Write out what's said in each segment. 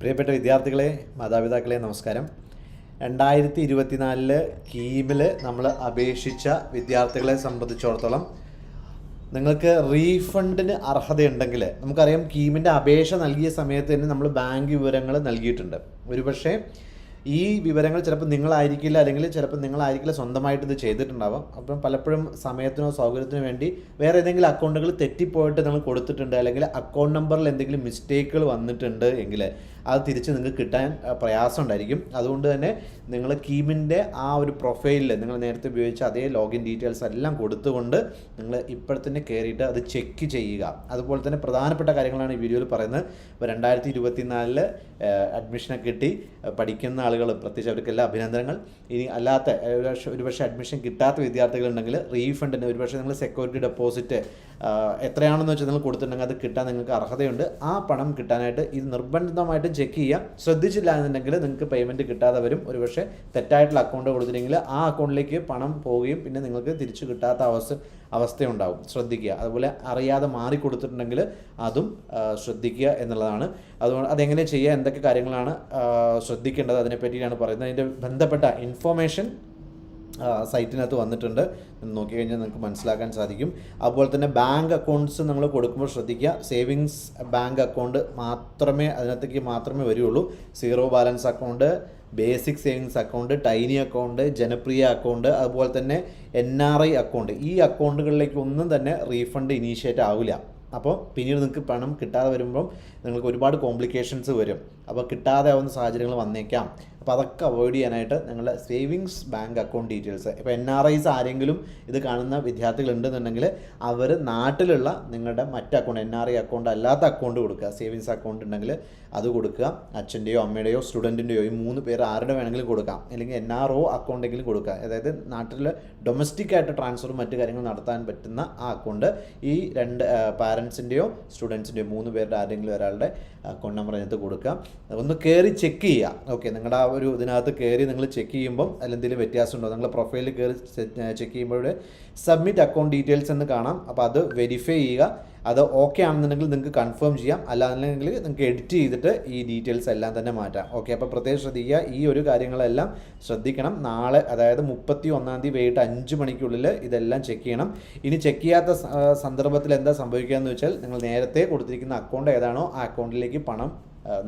പ്രിയപ്പെട്ട വിദ്യാർത്ഥികളെ മാതാപിതാക്കളെ നമസ്കാരം. രണ്ടായിരത്തി ഇരുപത്തിനാലിൽ കീമിൽ നമ്മൾ അപേക്ഷിച്ച വിദ്യാർത്ഥികളെ സംബന്ധിച്ചിടത്തോളം നിങ്ങൾക്ക് റീഫണ്ടിന് അർഹതയുണ്ടെങ്കിൽ നമുക്കറിയാം കീമിന്റെ അപേക്ഷ നൽകിയ സമയത്ത് തന്നെ നമ്മൾ ബാങ്ക് വിവരങ്ങൾ നൽകിയിട്ടുണ്ട്. ഒരുപക്ഷെ ഈ വിവരങ്ങൾ ചിലപ്പോൾ നിങ്ങളായിരിക്കില്ല അല്ലെങ്കിൽ ചിലപ്പോൾ നിങ്ങളായിരിക്കില്ല സ്വന്തമായിട്ട് ഇത് ചെയ്തിട്ടുണ്ടാവാം. അപ്പം പലപ്പോഴും സമയത്തിനോ സൗകര്യത്തിനോ വേണ്ടി വേറെ ഏതെങ്കിലും അക്കൗണ്ടുകൾ തെറ്റിപ്പോയിട്ട് നിങ്ങൾ കൊടുത്തിട്ടുണ്ട് അല്ലെങ്കിൽ അക്കൗണ്ട് നമ്പറിൽ എന്തെങ്കിലും മിസ്റ്റേക്കുകൾ വന്നിട്ടുണ്ട് എങ്കിൽ അത് തിരിച്ച് നിങ്ങൾക്ക് കിട്ടാൻ പ്രയാസം ഉണ്ടായിരിക്കും. അതുകൊണ്ട് തന്നെ നിങ്ങൾ കീമിന്റെ ആ ഒരു പ്രൊഫൈലിൽ നിങ്ങൾ നേരത്തെ ഉപയോഗിച്ച അതേ ലോഗിൻ ഡീറ്റെയിൽസ് എല്ലാം കൊടുത്തുകൊണ്ട് നിങ്ങൾ ഇപ്പോഴത്തന്നെ തന്നെ കയറിയിട്ട് അത് ചെക്ക് ചെയ്യുക. അതുപോലെ തന്നെ പ്രധാനപ്പെട്ട കാര്യങ്ങളാണ് ഈ വീഡിയോയിൽ പറയുന്നത്. ഇപ്പോൾ രണ്ടായിരത്തി ഇരുപത്തിനാലിൽ അഡ്മിഷനൊക്കെ കിട്ടി പഠിക്കുന്ന ആളുകൾ പ്രത്യേകിച്ച് അവർക്കെല്ലാം അഭിനന്ദനങ്ങൾ. ഇനി അല്ലാത്ത ഒരുപക്ഷെ അഡ്മിഷൻ കിട്ടാത്ത വിദ്യാർത്ഥികളുണ്ടെങ്കിൽ റീഫണ്ടിന് ഒരുപക്ഷെ നിങ്ങൾ സെക്യൂരിറ്റി ഡെപ്പോസിറ്റ് എത്രയാണെന്ന് വെച്ചാൽ നിങ്ങൾ കൊടുത്തിട്ടുണ്ടെങ്കിൽ അത് കിട്ടാൻ നിങ്ങൾക്ക് അർഹതയുണ്ട്. ആ പണം കിട്ടാനായിട്ട് ഇത് നിർബന്ധിതമായിട്ടും ചെക്ക് ചെയ്യാം. ശ്രദ്ധിച്ചില്ല എന്നുണ്ടെങ്കിൽ നിങ്ങൾക്ക് പേയ്മെന്റ് കിട്ടാതെ വരും. ഒരുപക്ഷെ തെറ്റായിട്ടുള്ള അക്കൗണ്ട് കൊടുത്തിട്ടുണ്ടെങ്കിൽ ആ അക്കൗണ്ടിലേക്ക് പണം പോവുകയും പിന്നെ നിങ്ങൾക്ക് തിരിച്ചു കിട്ടാത്ത അവസ്ഥ അവസ്ഥയുണ്ടാവും. ശ്രദ്ധിക്കുക. അതുപോലെ അറിയാതെ മാറിക്കൊടുത്തിട്ടുണ്ടെങ്കിൽ അതും ശ്രദ്ധിക്കുക എന്നുള്ളതാണ്. അതുകൊണ്ട് അതെങ്ങനെ ചെയ്യുക എന്തൊക്കെ കാര്യങ്ങളാണ് ശ്രദ്ധിക്കേണ്ടത് അതിനെ പറ്റിയാണ് പറയുന്നത്. അതിന്റെ ബന്ധപ്പെട്ട ഇൻഫോർമേഷൻ സൈറ്റിനകത്ത് വന്നിട്ടുണ്ട്. നോക്കി കഴിഞ്ഞാൽ നിങ്ങൾക്ക് മനസ്സിലാക്കാൻ സാധിക്കും. അതുപോലെ തന്നെ ബാങ്ക് അക്കൗണ്ട്സ് നമ്മൾ കൊടുക്കുമ്പോൾ ശ്രദ്ധിക്കുക. സേവിങ്സ് ബാങ്ക് അക്കൗണ്ട് മാത്രമേ അതിനകത്തേക്ക് മാത്രമേ വരികയുള്ളൂ zero balance account basic savings account tiny account ജനപ്രിയ അക്കൗണ്ട് അതുപോലെ തന്നെ എൻ ആർ ഐ അക്കൗണ്ട്. ഈ അക്കൗണ്ടുകളിലേക്ക് ഒന്നും തന്നെ റീഫണ്ട് ഇനീഷ്യേറ്റ് ആവില്ല. അപ്പോൾ പിന്നീട് നിങ്ങൾക്ക് പണം കിട്ടാതെ വരുമ്പം നിങ്ങൾക്ക് ഒരുപാട് കോംപ്ലിക്കേഷൻസ് വരും. അപ്പോൾ കിട്ടാതെ ആവുന്ന സാഹചര്യങ്ങൾ വന്നേക്കാം. അപ്പോൾ അതൊക്കെ അവോയ്ഡ് ചെയ്യാനായിട്ട് നിങ്ങളുടെ സേവിങ്സ് ബാങ്ക് അക്കൗണ്ട് ഡീറ്റെയിൽസ് ഇപ്പോൾ എൻ ആർ ഐസ് ആരെങ്കിലും ഇത് കാണുന്ന വിദ്യാർത്ഥികളുണ്ടെന്നുണ്ടെങ്കിൽ അവർ നാട്ടിലുള്ള നിങ്ങളുടെ മറ്റ് account N R I account അല്ലാത്ത അക്കൗണ്ട് കൊടുക്കുക സേവിങ്സ് അക്കൗണ്ട് ഉണ്ടെങ്കിൽ അത് കൊടുക്കുക അച്ഛന്റെയോ അമ്മയുടെയോ സ്റ്റുഡന്റിന്റെയോ ഈ മൂന്ന് പേര് ആരുടെ വേണമെങ്കിലും കൊടുക്കാം അല്ലെങ്കിൽ എൻ ആർ ഒ അക്കൗണ്ടെങ്കിലും കൊടുക്കുക. അതായത് നാട്ടിൽ ഡൊമസ്റ്റിക് ആയിട്ട് ട്രാൻസ്ഫറും മറ്റു കാര്യങ്ങൾ നടത്താൻ പറ്റുന്ന ആ അക്കൗണ്ട് ഈ രണ്ട് പാരൻസിന്റെയോ സ്റ്റുഡൻസിന്റെയോ മൂന്ന് പേരുടെ ആരെങ്കിലും ഒരാളുടെ അക്കൗണ്ട് നമ്പർ അതിനകത്ത് കൊടുക്കുക. ഒന്ന് കയറി ചെക്ക് ചെയ്യുക. ഓക്കെ നിങ്ങളുടെ ആ ഒരു ഇതിനകത്ത് കയറി നിങ്ങൾ ചെക്ക് ചെയ്യുമ്പം അതിലെന്തെങ്കിലും വ്യത്യാസമുണ്ടോ? നിങ്ങൾ പ്രൊഫൈലിൽ കയറി ചെക്ക് ചെയ്യുമ്പോൾ സബ്മിറ്റ് അക്കൗണ്ട് ഡീറ്റെയിൽസ് എന്ന് കാണാം. അപ്പോൾ അത് വെരിഫൈ ചെയ്യുക. അത് ഓക്കെ ആണെന്നുണ്ടെങ്കിൽ നിങ്ങൾക്ക് കൺഫേം ചെയ്യാം. അല്ലാന്നുണ്ടെങ്കിൽ നിങ്ങൾക്ക് എഡിറ്റ് ചെയ്തിട്ട് ഈ ഡീറ്റെയിൽസ് എല്ലാം തന്നെ മാറ്റാം. ഓക്കെ അപ്പോൾ പ്രത്യേകം ശ്രദ്ധിക്കുക. ഈ ഒരു കാര്യങ്ങളെല്ലാം ശ്രദ്ധിക്കണം. നാളെ അതായത് മുപ്പത്തി ഒന്നാം തീയതി വൈകിട്ട് അഞ്ച് മണിക്കുള്ളിൽ ഇതെല്ലാം ചെക്ക് ചെയ്യണം. ഇനി ചെക്ക് ചെയ്യാത്ത സന്ദർഭത്തിൽ എന്താ സംഭവിക്കുക എന്ന് വെച്ചാൽ നിങ്ങൾ നേരത്തെ കൊടുത്തിരിക്കുന്ന അക്കൗണ്ട് ഏതാണോ ആ അക്കൗണ്ടിലേക്ക് പണം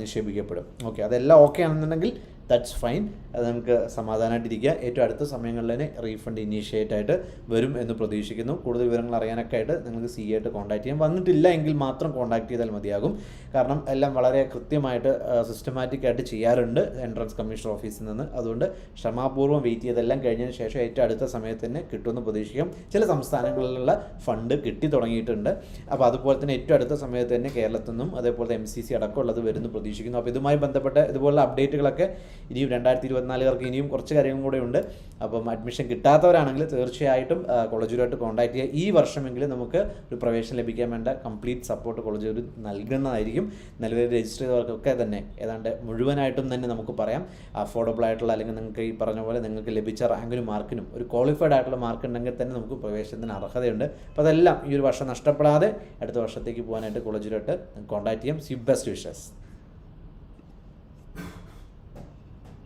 നിക്ഷേപിക്കപ്പെടും. ഓക്കെ അതെല്ലാം ഓക്കെ ആണെന്നുണ്ടെങ്കിൽ ദാറ്റ്സ് ഫൈൻ അത് നമുക്ക് സമാധാനമായിട്ടിരിക്കുക ഏറ്റവും അടുത്ത സമയങ്ങളിൽ തന്നെ റീഫണ്ട് ഇനീഷ്യേറ്റ് ആയിട്ട് വരും എന്ന് പ്രതീക്ഷിക്കുന്നു. കൂടുതൽ വിവരങ്ങൾ അറിയാനൊക്കെ ആയിട്ട് നിങ്ങൾക്ക് സി ആയിട്ട് കോൺടാക്ട് ചെയ്യാം. വന്നിട്ടില്ല എങ്കിൽ മാത്രം കോൺടാക്ട് ചെയ്താൽ മതിയാകും. കാരണം എല്ലാം വളരെ കൃത്യമായിട്ട് സിസ്റ്റമാറ്റിക് ആയിട്ട് ചെയ്യാറുണ്ട് എൻട്രൻസ് കമ്മീഷൻ ഓഫീസിൽ നിന്ന്. അതുകൊണ്ട് ക്ഷമാപൂർവം വെയിറ്റ് ചെയ്തെല്ലാം കഴിഞ്ഞതിന് ശേഷം ഏറ്റവും അടുത്ത സമയത്ത് തന്നെ കിട്ടുമെന്ന് പ്രതീക്ഷിക്കാം. ചില സംസ്ഥാനങ്ങളിലുള്ള ഫണ്ട് കിട്ടി തുടങ്ങിയിട്ടുണ്ട്. അപ്പോൾ അതുപോലെ തന്നെ ഏറ്റവും അടുത്ത സമയത്ത് തന്നെ കേരളത്തിൽ നിന്നും അതേപോലെ എം സി സി അടക്കമുള്ളത് വരുന്നു പ്രതീക്ഷിക്കുന്നു. അപ്പോൾ ഇതുമായി ബന്ധപ്പെട്ട് ഇതുപോലുള്ള അപ്ഡേറ്റുകളൊക്കെ ഇനിയും രണ്ടായിരത്തി ഇരുപത്തിനാലുകാർക്ക് ഇനിയും കുറച്ച് കാര്യങ്ങളും കൂടെ ഉണ്ട്. അപ്പം അഡ്മിഷൻ കിട്ടാത്തവരാണെങ്കിൽ തീർച്ചയായിട്ടും ആ, കോളേജുമായിട്ട് കോൺടാക്ട് ചെയ്യുക. ഈ വർഷമെങ്കിലും നമുക്ക് ഒരു പ്രവേശനം ലഭിക്കാൻ വേണ്ട കംപ്ലീറ്റ് സപ്പോർട്ട് കോളേജ് ഒരു നൽകുന്നതായിരിക്കും. നിലവിൽ രജിസ്റ്റർ ചെയ്തവർക്കൊക്കെ തന്നെ ഏതാണ്ട് മുഴുവനായിട്ടും തന്നെ നമുക്ക് പറയാം. അഫോർഡബിൾ ആയിട്ടുള്ള അല്ലെങ്കിൽ നിങ്ങൾക്ക് ഈ പറഞ്ഞ പോലെ നിങ്ങൾക്ക് ലഭിച്ച റാങ്കിനും മാർക്കിനും ഒരു ക്വാളിഫൈഡ് ആയിട്ടുള്ള മാർക്ക് ഉണ്ടെങ്കിൽ തന്നെ നമുക്ക് പ്രവേശനത്തിന് അർഹതയുണ്ട്. അപ്പോൾ അതെല്ലാം ഈ ഒരു വർഷം നഷ്ടപ്പെടാതെ അടുത്ത വർഷത്തേക്ക് പോകാനായിട്ട് കോളേജിലോട്ട് കോൺടാക്ട് ചെയ്യാം. See best wishes